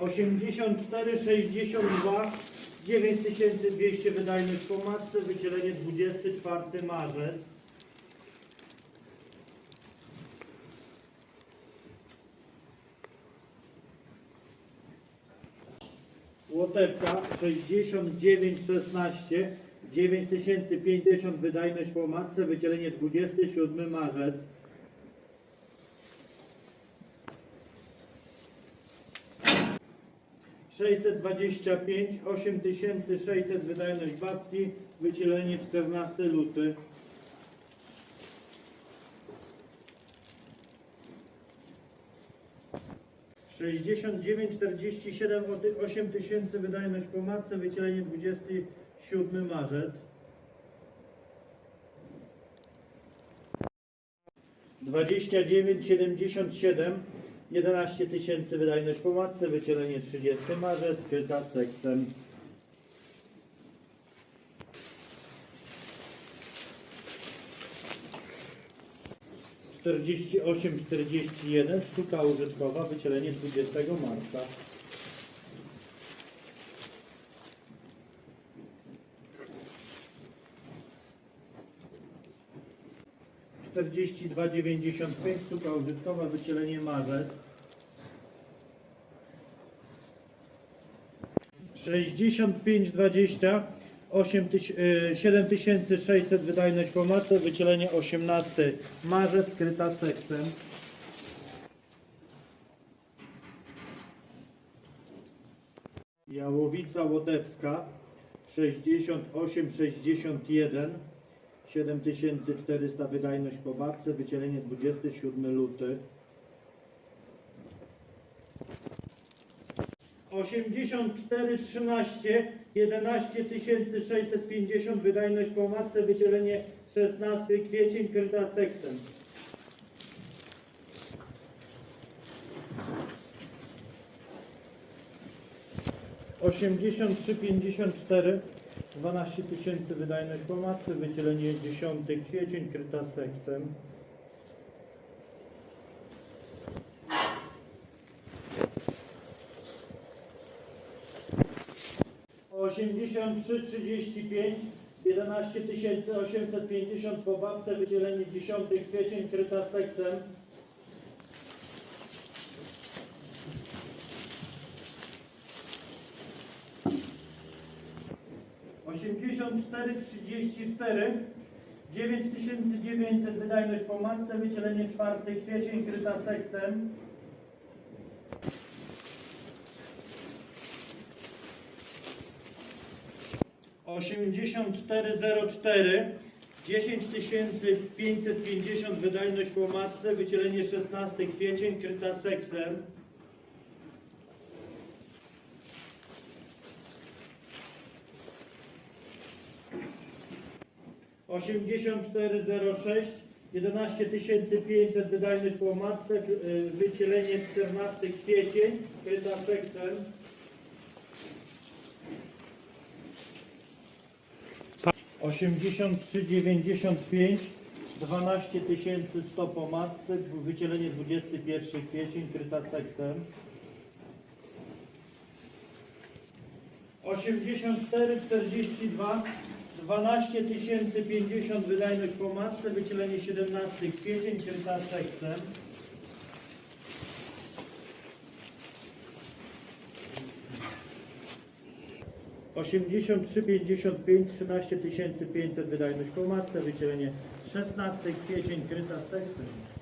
84, 62, 9200 wydajność po matce, wycielenie 24 marzec. Łotewka 69, 16, 9050 wydajność po matce, wycielenie 27 marzec. Sześćset dwadzieścia pięć, osiem tysięcy sześćset wydajność babki, wycielenie 14 luty. Sześćdziesiąt dziewięć, czterdzieści siedem, osiem tysięcy wydajność po matce, wycielenie 27 marzec. Dwadzieścia dziewięć, siedemdziesiąt siedem, 11 tysięcy wydajność po matce, wycielenie 30 marzec, kryta seksem. Czterdzieści osiem, czterdzieści jeden, sztuka użytkowa, wycielenie 20 marca. Czterdzieści dwa, dziewięćdziesiąt pięć, sztuka użytkowa, wycielenie marzec. 65, 20, 8 tyś- y, 7600 wydajność po matce, wycielenie 18 marzec, kryta seksem. Jałowica Łotewska 68, 61 7400 wydajność po babce, wycielenie 27 luty. 84 13 11 650 wydajność po matce, wydzielenie 16 kwiecień kryta seksem. Osiemdziesiąt trzy pięćdziesiąt cztery 12 tysięcy wydajność po matce, wycielenie 10 kwiecień kryta seksem. 83 35 11 850 po babce, wydzielenie 10 kwiecień, kryta seksem. Osiemdziesiąt cztery trzydzieści cztery dziewięć tysięcy dziewięćset wydajność po matce, wycielenie czwarty kwiecień, kryta seksem. 8404 10550 wydajność po matce, wycielenie 16 kwiecień, kryta seksem. Osiemdziesiąt cztery zero sześć, jedenaście tysięcy pięćset wydajność po matce, y, wycielenie 14 kwiecień, kryta seksem. 83 95 12 100 po matce, wycielenie 21 kwiecień, kryta seksem. 84 42 12 050 wydajność po matce, wycielenie 17 kwiecień, kryta seksem. 83 55 13 500 wydajność po matce, wycielenie 16 kwiecień kryta seksem.